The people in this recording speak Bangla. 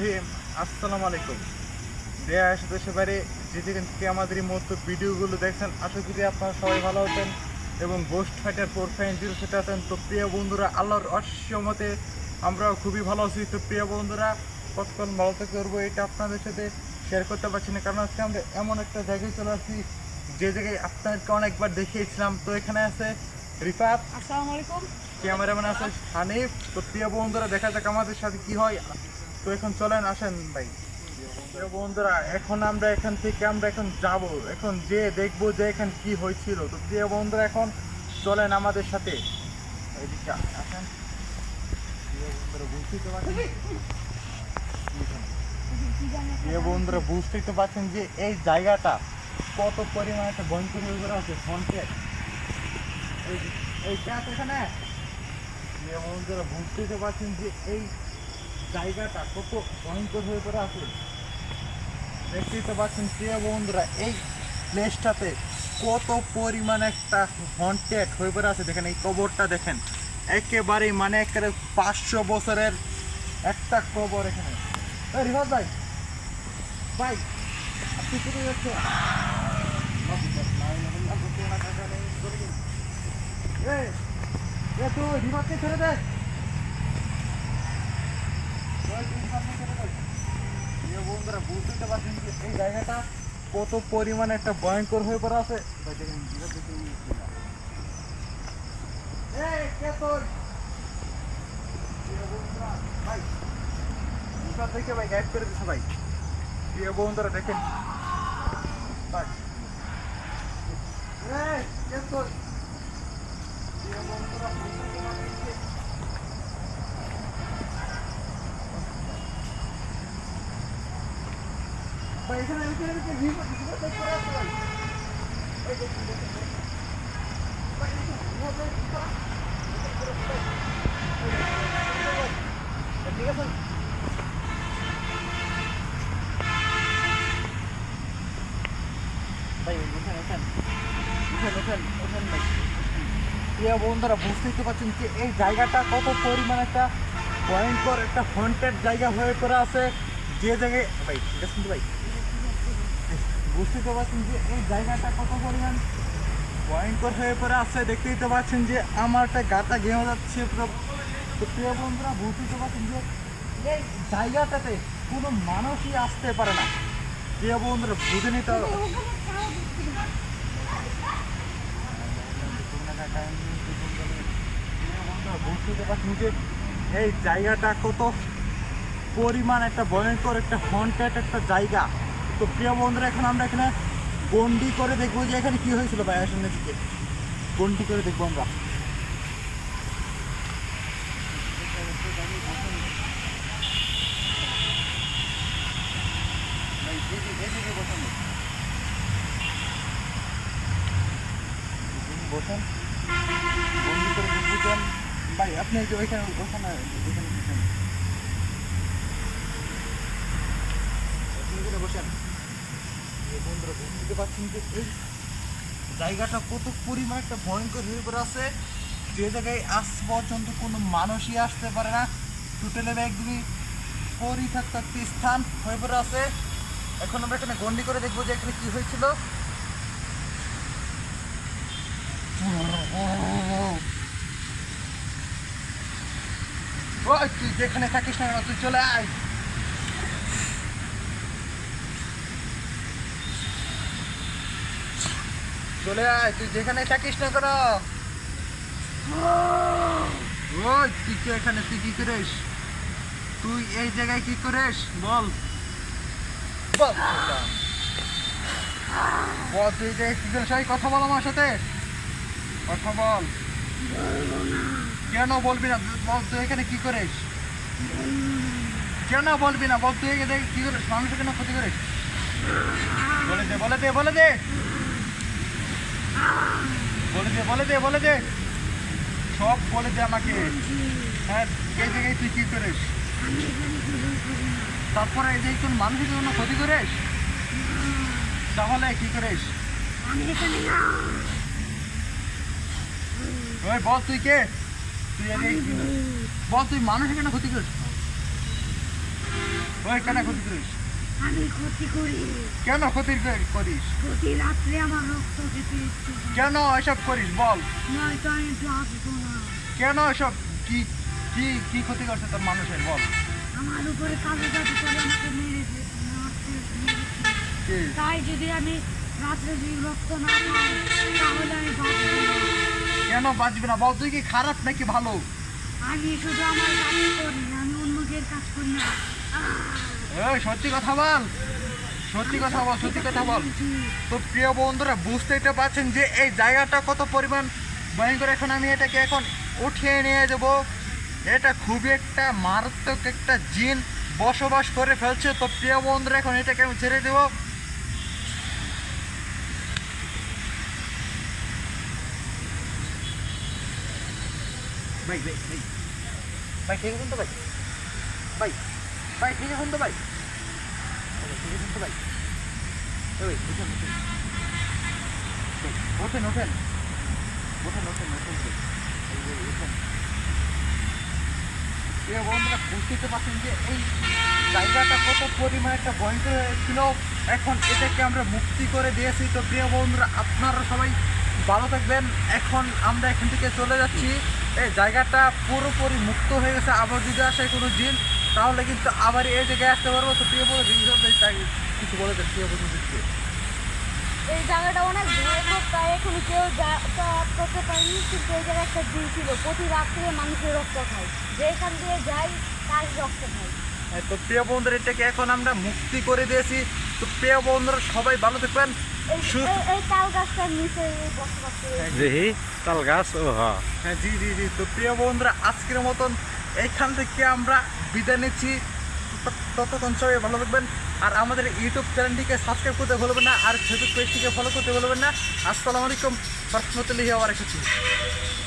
রহিম আসসালামু আলাইকুম। দেশ দেশে বাইরে যে যেখান থেকে আমাদের এই মতো ভিডিওগুলো দেখছেন আশা করি আপনারা সবাই ভালো আছেন এবং ghost fighter four five zero সেটা আছেন। তো প্রিয় বন্ধুরা আল্লাহর অসীমতে আমরাও খুবই ভালো আছি। তো প্রিয় বন্ধুরা কতক্ষণ ভালো থাকতে পারব এটা আপনাদের সাথে শেয়ার করতে পারছি না কারণ আজকে আমরা এমন একটা জায়গায় চলে আসছি যে জায়গায় আপনাদেরকে অনেকবার দেখিয়েছিলাম। তো এখানে আছে রিফাত। আসসালামু আলাইকুম। ক্যামেরাম্যান আছে হানিফ। তো প্রিয় বন্ধুরা দেখা যাক আমাদের সাথে কি হয়। তো এখন চলেন, আসেন ভাই। প্রিয় বন্ধুরা, এখন আমরা এখান থেকে আমরা এখন যাব। এখন যে দেখব যে এখান কি হয়েছিল। তো প্রিয় বন্ধুরা, এখন চলেন আমাদের সাথে। আসেন। প্রিয় বন্ধুরা, বুঝতেই তো পারছেন? যে এই জায়গাটা কত পরিমাণে একটা ভয়ঙ্কর করে আছে ফ্রন্টে। এই এখানে? যে বন্ধুরা, বুঝতেই তো পারছেন যে এই জায়গাটা কত ভয়ঙ্কর হয়ে পড়ে আছে। দেখতেই তো পাচ্ছেন, প্রিয় বন্ধুরা, এই প্লেসটাতে কত পরিমাণ একটা হন্টেড হয়ে পড়ে আছে। দেখেন, এই কবরটা দেখেন, একেবারেই মানে একেবারে পাঁচশো বছরের একটা কবর এখানে। রিভাজ ভাই ভাই, আপনি কোথায় যাচ্ছেন? এই, এ তো রিভাজকে ছেড়ে দে প্রিয় বন্ধুরা বুঝতে পারছেন যে এই জায়গাটা কত পরিমাণে একটা ভয়ঙ্কর হয়ে পড়ে আছে। বন্ধুরা, ভাই, গাইড করে দিছে ভাই। প্রিয় বন্ধুরা দেখেন? প্রিয় বন্ধুরা, বুঝতে তো পারছেন যে ভাই এখানে এখানে এখানে বিপদ বিপদ থেকে পড়ে আছে ভাই এই দেখুন দেখুন দেখুন। ভাই, এই দেখুন, বিপদ থেকে বিপদ। ঠিক আছে ভাই ওঠেন ওঠেন ওঠেন ওঠেন ওঠেন ভাই প্রিয় বন্ধুরা বুঝতেই তো পারছেন যে এই জায়গাটা কত পরিমাণ একটা ভয়ঙ্কর একটা হন্টেড জায়গা হয়ে পড়ে আছে যে জায়গায় ভাই ঠিক আছে কিন্তু ভাই বুঝতেই তো পারছেন যে এই জায়গাটা কত পরিমাণ ভয়ঙ্কর হয়ে পড়ে আসছে দেখতেই তো পাচ্ছেন যে আমার একটা গাটা গেঁয়ে যাচ্ছে পুরো। প্রিয় বন্ধুরা, বুঝতেই তো পারছেন যে এই জায়গাটাতে কোনো মানুষই আসতে পারে না। প্রিয় বন্ধুরা, বুঝে নিতে হবে। বুঝতে এই জায়গাটা কত পরিমাণ একটা ভয়ঙ্কর, একটা হন্টেড একটা জায়গা। তো প্রিয় বন্ধুরা, এখন আমরা এখানে গন্ডি করে দেখব যে এখানে কি হয়েছিল ভাই আসলে দিকে গন্ডি করে দেখব আমরা। বসান। ভাই। আপনি যে ওইখানে বসেন। বন্ধুরা, বুঝতে পারছেন যে এই জায়গাটা কত পরিমাণ একটা ভয়ঙ্কর হয়ে পড়ে আছে। যে জায়গায় আজ পর্যন্ত কোনো মানুষই আসতে পারে না। টোটালে একদমই পরিত্যক্ত একটি স্থান হয়ে পড়ে আছে। এখন আমরা এখানে গন্ডি করে দেখব যে এখানে কি হয়েছিল। যেখানে থাকিস না তুই চলে আয়। চলে আয়, তুই যেখানে থাকিস না কেন? ওই তুই কি এখানে, তুই কি করিস? তুই এই জায়গায় কি করিস? বল। বল বল, তুই যে কি করিস? কথা বল আমার সাথে। কথা বল। কেন বলবি না? বল, তুই এখানে কি করিস? কেন বলবি না? বল, তুই এখানে কি করিস? মানুষের কেন ক্ষতি করিস? বলে দে বলে দে বলে দে। বলে দে বলে দে বলে দে। সব বলে দে আমাকে। হ্যাঁ এই জায়গায় তুই কি করিস? তারপরে এই যে কোন মানুষের জন্য ক্ষতি করিস? তাহলে কি করিস? বল তুই কে? তুই বল তুই মানুষের কেন ক্ষতি করিস? ওই কেন ক্ষতি করিস? আমি ক্ষতি করি। কেন ক্ষতি করি- করিস? প্রতি রাত্রে আমার রক্ত খেতে ইচ্ছে কেন এসব করিস? বল। নয়তো আমি বাঁচবো না। কেন এসব? কি কি কি ক্ষতি করছে তোর মানুষের? বল। আমার উপরে কালো জাদু করে আমাকে মেরেছে। তাই যদি আমি রাত্রে যদি রক্ত না পাই তাহলে আমি বাঁচবো না। কেন বাঁচবি না? বল তুই কি খারাপ নাকি ভালো? আমি শুধু আমার কাজ করি আমি অন্যদের কাজ করি না আহ, এই সত্যি কথা বল। সত্যি কথা বল, সত্যি কথা বল। তো প্রিয় বন্ধুরা, বুঝতেই পারছেন যে এই জায়গাটা কত পরিমাণ ভয়ঙ্কর। এখন আমি এটাকে এখন উঠিয়ে নিয়ে যাব। এটা খুবই একটা মারাত্মক একটা জিন বসবাস করে ফেলছে। তো প্রিয় বন্ধুরা, এখন এটাকে আমি ছেড়ে দেবো। ভাই ভাই ভাই। ভাই, ঠিক আছেন তো ভাই? ভাই ভাই, ঠিক আছেন তো ভাই? ভাই ওই ওঠেন ওঠেন ওঠেন ওঠেন ওঠেন এই ওঠেন বন্ধুরা বুঝতে পারছেন যে এই জায়গাটা কত পরিমাণে একটা ভয়ঙ্কর ছিল এখন এটাকে আমরা মুক্তি করে দিয়েছি তো প্রিয় বন্ধুরা আপনারা সবাই ভালো থাকবেন এখন আমরা এখান থেকে চলে যাচ্ছি এই জায়গাটা পুরোপুরি মুক্ত হয়ে গেছে আবার যদি আসে কোনো দিন তাহলে কিন্তু আবার এই জায়গায় আসতে পারব তো প্রিয় বন্ধু রিজার্ভ তাই কিছু বলে দেন প্রিয় বন্ধুদেরকে এই জায়গাটা অনেক ভয়ঙ্কর তাই এখন কেউ যাতায়াত করতে পারেনি কিন্তু এই জায়গায় একটা দিন ছিল। প্রতি রাত্রে মানুষের রক্ত খায়। যেখান দিয়ে যাই তার রক্ত খায়। হ্যাঁ, তো প্রিয় বন্ধুরা এটাকে এখন আমরা মুক্তি করে দিয়েছি। তো প্রিয় বন্ধুরা সবাই ভালো থাকবেন এই এই- এই তাল গাছটার নিচে এই বসবাস করে। দেখি তাল গাছ ও হ্যাঁ। হ্যাঁ জি জি জি। তো প্রিয় বন্ধুরা আজকের মতন এইখান থেকে আমরা বিদায় নিচ্ছি। তত- ততক্ষণ সবাই ভালো থাকবেন। আর আমাদের ইউটিউব চ্যানেলটিকে সাবস্ক্রাইব করতে ভুলবেন না, আর ফেসবুক পেজটিকে ফলো করতে ভুলবেন না। আসসালামু আলাইকুম। রহমতুল্লাহি বারাকাতুহু